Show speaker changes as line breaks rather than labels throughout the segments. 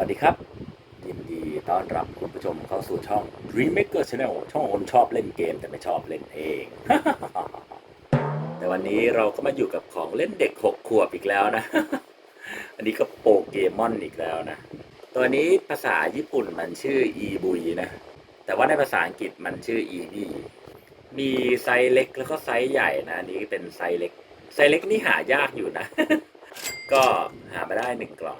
สวัสดีครับ ยินดีต้อนรับคุณผู้ชมเข้าสู่ช่อง Dreammaker Channel ช่องคนชอบเล่นเกมแต่ไม่ชอบเล่นเอง แต่วันนี้เราก็มาอยู่กับของเล่นเด็กหกขวบอีกแล้วนะ อันนี้ก็โปเกมอนอีกแล้วนะ ตัวนี้ภาษาญี่ปุ่นมันชื่ออีบุยนะ แต่ว่าในภาษาอังกฤษมันชื่ออีบีมีไซส์เล็กแล้วก็ไซส์ใหญ่นะ อันนี้เป็นไซส์เล็ก ไซส์เล็กนี่หายากอยู่นะ ก็หาไมาได้หนึ่งกล่อง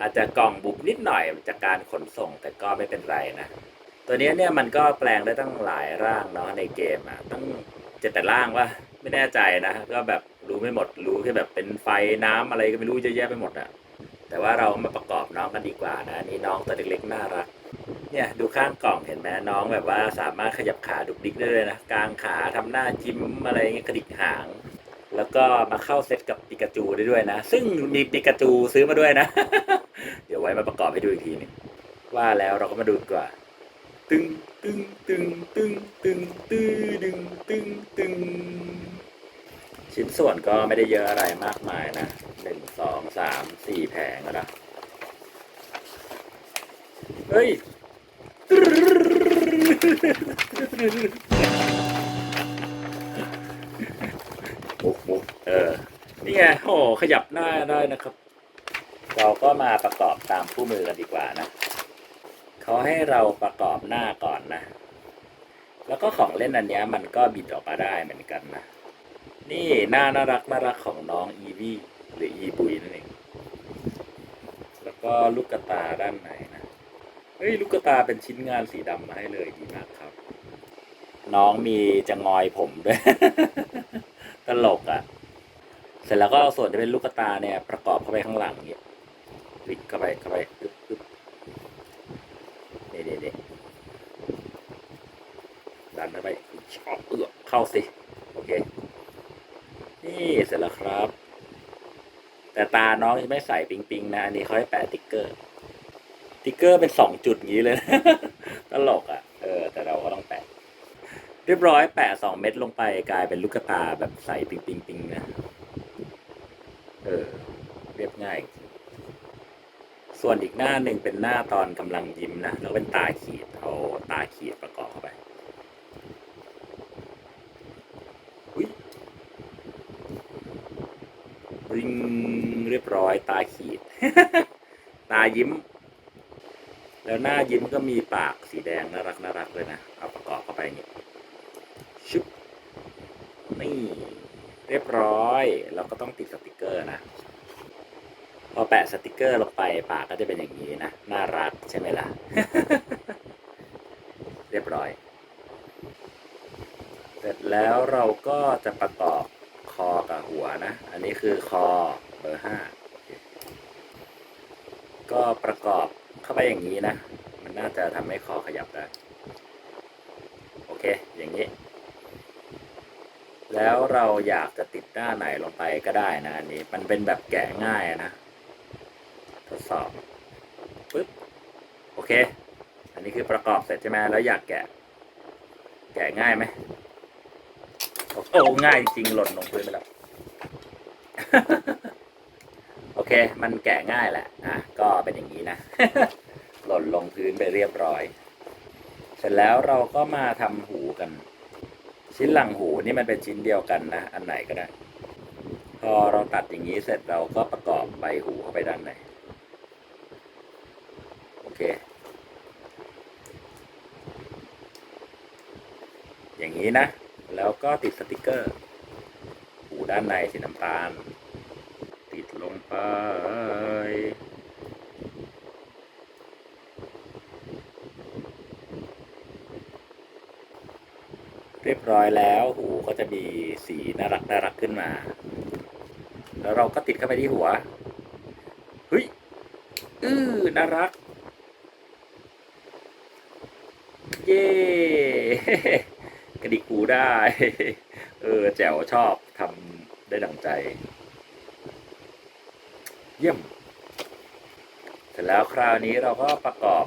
อาจจะกล่องบุบนิดหน่อยจากการขนส่งแต่ก็ไม่เป็นไรนะ ตัวนี้เนี่ยมันก็แปลงได้ตั้งหลายร่างเนาะในเกมอะตั้งเจ็ดแต่ร่างว่าไม่แน่ใจนะก็แบบรู้ไม่หมดรู้แค่แบบเป็นไฟน้ำอะไรก็ไม่รู้เยอะแยะไปหมดอะแต่ว่าเรามาประกอบน้องกันดีกว่านะนี่น้องตัวเล็กๆน่ารักเนี่ยดูข้างกล่องเห็นไหมน้องแบบว่าสามารถขยับขาดุกดิกได้เลยนะกลางขาทำหน้าจิ้มอะไรเงี้ยกระดิกหาง แล้วก็มาเข้าเซตกับปิกาจูได้ด้วยนะ ซึ่งมีปิกาจูซื้อมาด้วยนะ ยวไว้มาประกอบให้ดูอีกทีหนึงว่าแล้วเราก็มาดูดีกว่า ตึงตึงตึงตึงตึงตึงตึงตึงตึงชิ้นส่วนก็ไม่ได้เยอะอะไรมากมายนะหนึ่งสองสามสี่แผงอะนะเฮ้ยโอ้โหเออ นี่ไงโอ้ขยับหน้าได้นะครับ เราก็มาประกอบตามคู่มือกันดีกว่านะเขาให้เราประกอบหน้าก่อนนะ แล้วก็ของเล่นอันนี้มันก็บิดออกมาได้เหมือนกันนะ นี่หน้าน่ารักน่ารักของน้องอีวี่หรืออีบุยนั่นเองแล้วก็ลูกกระตาด้านในนะเฮ้ยลูกกระตาเป็นชิ้นงานสีดำมาให้เลยดีมากครับ น้องมีจะงอยผมด้วยตลกอะ เสร็จแล้วก็เอาส่วนที่เป็นลูกตาเนี่ยประกอบเข้าไปข้างหลังเนี่ย วิดเข้าไปเข้าไปอึ๊บอึ๊บเด็ดเด็ดดันเข้าไปชอบเอือกเข้าสิ โอเค นี่เสร็จแล้วครับ แต่ตาน้องยังไม่ใส่ปิงปิงนะ อันนี้เขาให้แปะติ๊กเกอร์ ติ๊กเกอร์เป็นสองจุดงี้เลยนะตลกอะ เออ แต่เราก็ต้องแปะ เรียบร้อยแปะสองเม็ดลงไปกลายเป็นลูกตาแบบใส่ปิงปิงปิงนะ เออ เรียบง่าย ส่วนอีกหน้าหนึ่งเป็นหน้าตอนกำลังยิ้มนะแล้วเป็นตาขีดเอาตาขีดประกอบเข้าไปอุ้ยริงเรียบร้อยตาขีด ตายิ้ม แล้วหน้ายิ้มก็มีปากสีแดงน่ารักน่ารักเลยนะ เอาประกอบเข้าไปอย่างนี้ชุบนี่ เรียบร้อย เราก็ต้องติดสติกเกอร์นะ พอแปะสติกเกอร์ลงไปปากก็จะเป็นอย่างนี้นะ น่ารักใช่ไหมล่ะ เรียบร้อย เสร็จแล้วเราก็จะประกอบคอกับหัวนะ อันนี้คือคอเบอร์ห้าโอเคก็ประกอบเข้าไปอย่างนี้นะ มันน่าจะทำให้คอขยับได้ โอเค อย่างนี้ แล้วเราอยากจะติดหน้าไหนลงไปก็ได้นะอันนี้ มันเป็นแบบแกะง่ายนะ ทดสอบปึ๊บโอเค อันนี้คือประกอบเสร็จใช่ไหมแล้วอยากแกะ แกะง่ายไหมโอ้โอ้ง่ายจริงหล่นลงพื้นไปแล้วโอเค มันแกะง่ายแหละอะก็เป็นอย่างนี้นะ หล่นลงพื้นไปเรียบร้อย เสร็จแล้วเราก็มาทำหูกัน ชิ้นหลังหูนี่มันเป็นชิ้นเดียวกันนะ อันไหนก็ได้ พอเราตัดอย่างนี้เสร็จเราก็ประกอบใบหูเข้าไปด้านใน เคอย่างนี้นะ แล้วก็ติดสติกเกอร์ หูด้านในสีน้ำตาล ติดลงไป เรียบร้อยแล้วหูก็จะมีสีน่ารักน่ารักขึ้นมา แล้วเราก็ติดเข้าไปที่หัว เฮ้ย อื้อน่ารัก เย้กระดิกหูได้ เออ แจ๋วชอบทำได้ดังใจ เยี่ยม เสร็จแล้วคราวนี้เราก็ประกอบ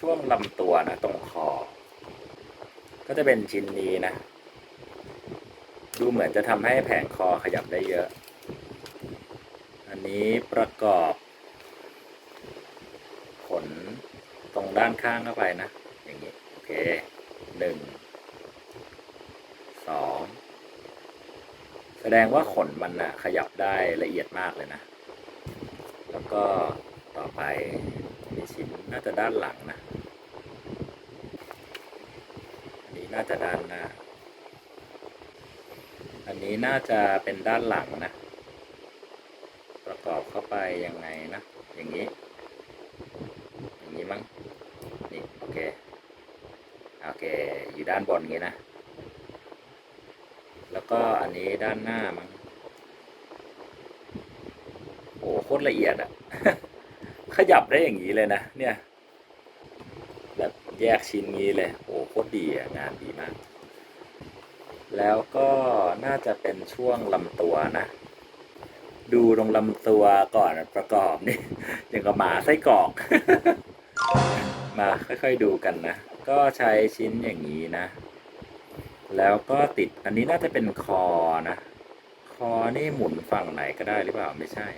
ช่วงลำตัวนะ ตรงคอ ก็จะเป็นชิ้นนี้นะ ดูเหมือนจะทำให้แผงคอขยับได้เยอะ อันนี้ประกอบ ขนตรงด้านข้างเข้าไปนะ เคหนึ่งสองแสดงว่าขนมันนะขยับได้ละเอียดมากเลยนะ แล้วก็ต่อไปมีชิ้นน่าจะด้านหลังนะอันนี้น่าจะด้านหน้า อันนี้น่าจะเป็นด้านหลังนะ ประกอบเข้าไปยังไงนะ อย่างนี้ อย่างนี้มั้ง นี่ โอเค โอเค อยู่ด้านบนงนี้นะ แล้วก็อันนี้ด้านหน้ามั้งโอ้โคตรละเอียดอะขยับได้อย่างนี้เลยนะ เนี่ย แบบแยกชิ้นงี้เลย โอ้โคตรดีอะงานดีมาก แล้วก็น่าจะเป็นช่วงลำตัวนะ ดูตรงลำตัวก่อนประกอบนี่อย่างกับหมาไส้กรอก มาค่อยๆดูกันนะ ก็ใช้ชิ้นอย่างนี้นะ แล้วก็ติดอันนี้น่าจะเป็นคอนะ คอนี่หมุนฝั่งไหนก็ได้หรือเปล่าไม่ใช่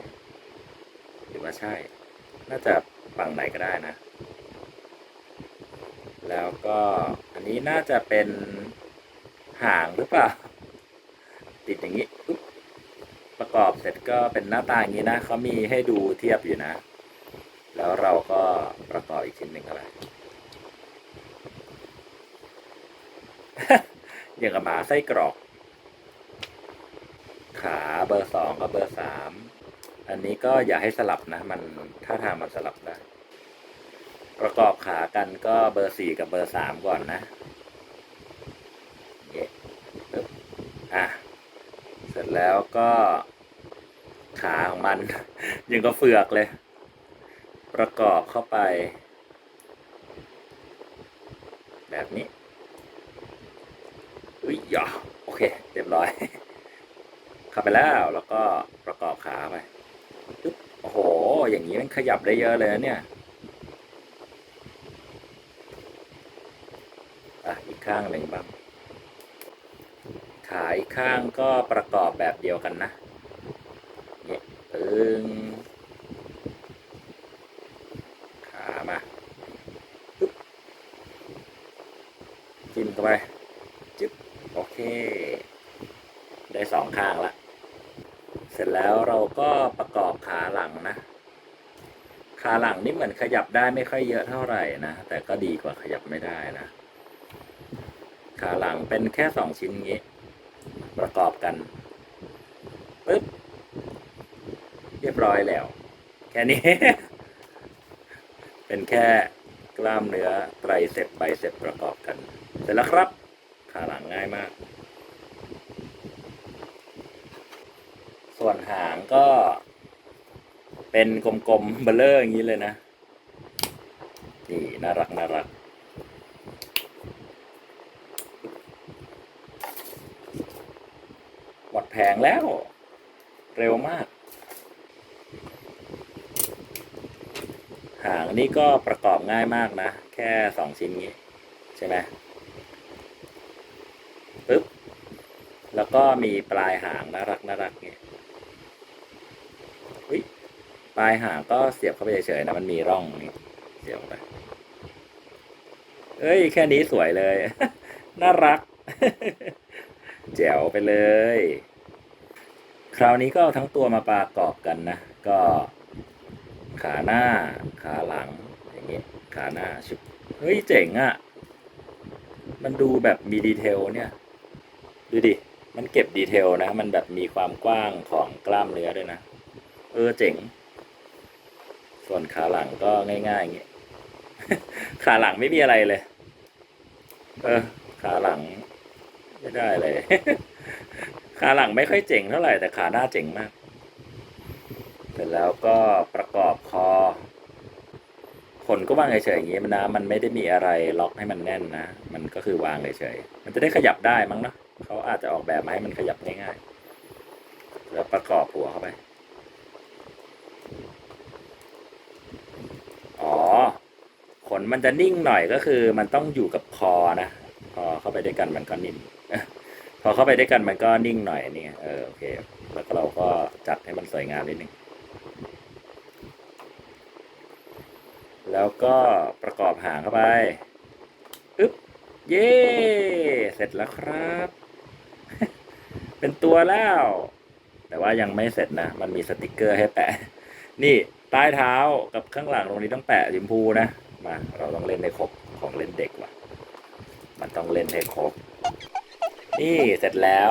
หรือว่าใช่ น่าจะฝั่งไหนก็ได้นะ แล้วก็อันนี้น่าจะเป็นหางหรือเปล่า ติดอย่างนี้ประกอบเสร็จก็เป็นหน้าตาอย่างนี้นะเขามีให้ดูเทียบอยู่นะ แล้วเราก็ประกอบอีกชิ้นหนึ่งเข้าไปอย่างกับหมาไส้กรอก ขาเบอร์สองกับเบอร์สามอันนี้ก็อย่าให้สลับนะ มันถ้าทางมันสลับได้ประกอบขากันก็เบอร์สี่กับเบอร์สามก่อนนะเย้ปึ๊บอะ เสร็จแล้วก็ขาของมัน ยังก็เฟือกเลย ประกอบเข้าไป แบบนี้อุ้ยย่อโอเคเรียบร้อย เข้าไปแล้วแล้วก็ประกอบขาไปึ๊บโอ้โห อย่างนี้มันขยับได้เยอะเลยเนี่ยอะอีกข้างหนึ่งบ้างขาอีกข้างก็ประกอบแบบเดียวกันนะเนี่ยปึ้ง ขามาปึ๊บจิ้มเข้าไปจึ๊บโอเค ได้สองข้างละ เสร็จแล้วเราก็ประกอบขาหลังนะ ขาหลังนี่เหมือนขยับได้ไม่ค่อยเยอะเท่าไหร่นะ แต่ก็ดีกว่าขยับไม่ได้นะ ขาหลังเป็นแค่สองชิ้นงี้ ประกอบกันปึ๊บเรียบร้อยแล้ว แค่นี้ เป็นแค่กล้ามเนื้อไตรเสพไบเสพประกอบกัน เสร็จแล้วครับ ขาหลังง่ายมาก ส่วนหางก็ เป็นกลมๆเบลเลอร์อย่างนี้เลยนะ นี่น่ารักน่ารัก หมดแผงแล้ว เร็วมาก หางนี่ก็ประกอบง่ายมากนะ แค่สองชิ้นนี้ ใช่ไหมปึ๊บ แล้วก็มีปลายหางน่ารักน่ารักเนี่ยอุ๊ย ปลายหางก็เสียบเข้าไปเฉยๆนะมันมีร่องนี่เสียบไปเอ้ยแค่นี้สวยเลย น่ารัก แจ๋วไปเลย คราวนี้ก็เอาทั้งตัวมาประกอบกันนะ ก็ ขาหน้า ขาหลัง อย่างเงี้ยขาหน้าชุบเฮ้ยเจ๋งอะ่ะ มันดูแบบมีดีเทลเนี่ย ดูดิ มันเก็บดีเทลนะ มันแบบมีความกว้างของกล้ามเนื้อด้วยนะ เออเจ๋ง ส่วนขาหลังก็ง่ายๆอย่างเงี้ยขาหลังไม่มีอะไรเลย เออ ขาหลัง ไม่ได้เลย ขาหลังไม่ค่อยเจ๋งเท่าไหร่แต่ขาหน้าเจ๋งมาก เสร็จแล้วก็ประกอบคอขนก็วางเฉยๆอย่างนี้มันนะมันไม่ได้มีอะไรล็อกให้มันแน่นนะ มันก็คือวางเฉยๆมันจะได้ขยับได้มั้งเนาะเขาอาจจะออกแบบมาให้มันขยับง่ายๆแล้วประกอบหัวเข้าไป อ๋อ นมันจะนิ่งหน่อยก็คือ มันต้องอยู่กับคอนะพอเข้าไปด้วยกันมันก็นิ่มพอเข้าไปด้วยกันมันก็นิ่งหน่อยนี่เออโอเค แล้วก็เราก็จัดให้มันสวยงามนิดนึงแล้วก็ประกอบหางเข้าไปอึ๊บเย้เสร็จแล้วครับ เป็นตัวแล้ว แต่ว่ายังไม่เสร็จนะ มันมีสติกเกอร์ให้แปะ นี่ใต้เท้ากับข้างหลังตรงนี้ต้องแปะสีชมพูนะ มาเราต้องเล่นให้ครบของเล่นเด็กว่ะ มันต้องเล่นให้ครบ นี่เสร็จแล้ว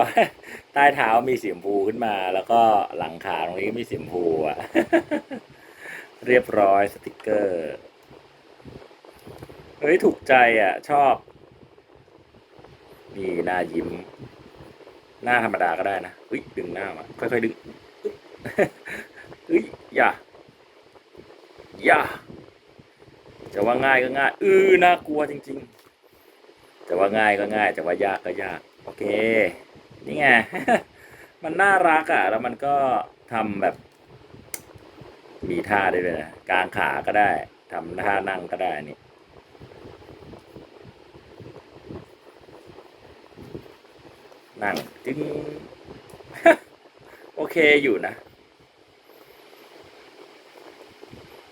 ใต้เท้ามีสีชมพูขึ้นมา แล้วก็หลังขาตรงนี้มีสีชมพูอะ เรียบร้อยสติกเกอร์เฮ้ยถูกใจอะ ชอบ นี่หน้ายิ้ม หน้าธรรมดาก็ได้นะเฮ้ยดึงหน้ามาค่อยๆดึงเฮ้ยอย่าอย่า จะว่าง่ายก็ง่าย อือน่ากลัวจริงๆจะว่าง่ายก็ง่ายจะว่ายากก็ยาก โอเค นี่ไง มันน่ารักอะ แล้วมันก็ทำแบบ มีท่าได้เลยนะกางขาก็ได้ทำท่านั่งก็ได้นี่นั่งจึงโอเคอยู่นะ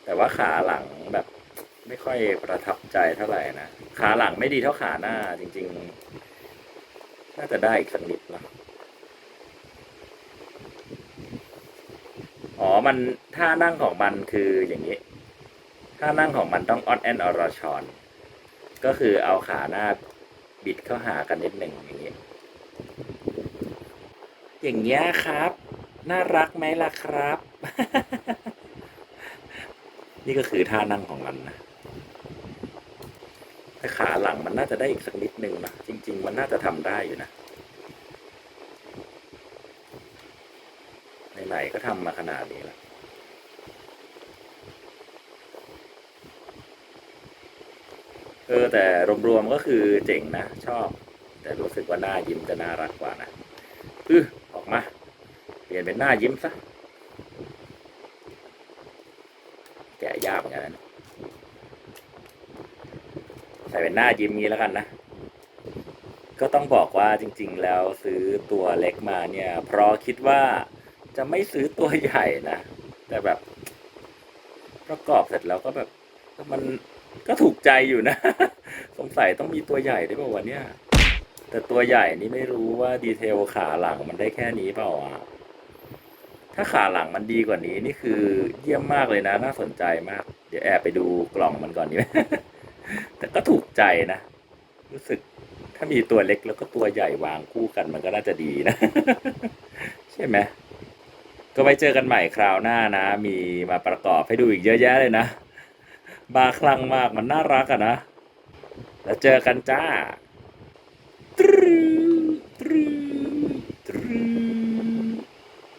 แต่ว่าขาหลัง ค่อยประทับใจเท่าไหร่นะขาหลังไม่ดีเท่าขาหน้า จริง ๆ น่าจะได้อีกสักนิดเนะอ๋อมันท่านั่งของมันคืออย่างนี้ท่านั่งของมันต้องออนแอนอรชอนก็คือเอาขาหน้าบิดเข้าหากันนิดหนึ่งอย่างนี้อย่างเงี้ยครับ น่ารักไหมล่ะครับ นี่ก็คือท่านั่งของมันนะ แต่ขาหลังมันน่าจะได้อีกสักนิดหนึ่งนะจริง ๆ มันน่าจะทำได้อยู่นะไหนๆก็ทำมาขนาดนี้แล้วเออแต่รวมๆก็คือเจ๋งนะ ชอบ แต่รู้สึกว่าหน้ายิ้มจะน่ารักกว่านะอือออกมา เปลี่ยนเป็นหน้ายิ้มซะ แกะยากเหมือนกันนะใส่เป็น หน้ายิ้มงี้แล้วกันนะ ก็ต้องบอกว่าจริง ๆ แล้วซื้อตัวเล็กมาเนี่ย เพราะคิดว่าจะไม่ซื้อตัวใหญ่นะ แต่แบบ ประกอบเสร็จแล้วก็แบบมันก็ถูกใจอยู่นะ สงสัยต้องมีตัวใหญ่ได้วยเปล่าวะเนี่ย แต่ตัวใหญ่นี่ไม่รู้ว่าดีเทลขาหลังมันได้แค่นี้เปล่าอะถ้าขาหลังมันดีกว่านี้นี่คือเยี่ยมมากเลยนะ น่าสนใจมาก เดี๋ยวแอบไปดูกล่องมันก่อนดีไหม แต่ก็ถูกใจนะ รู้สึกถ้ามีตัวเล็กแล้วก็ตัวใหญ่วางคู่กันมันก็น่าจะดีนะ ใช่ไหมก็ไปเจอกันใหม่คราวหน้านะ มีมาประกอบให้ดูอีกเยอะแยะเลยนะ บาคลั่งมากมันน่ารักอะนะ แล้วเจอกันจ้า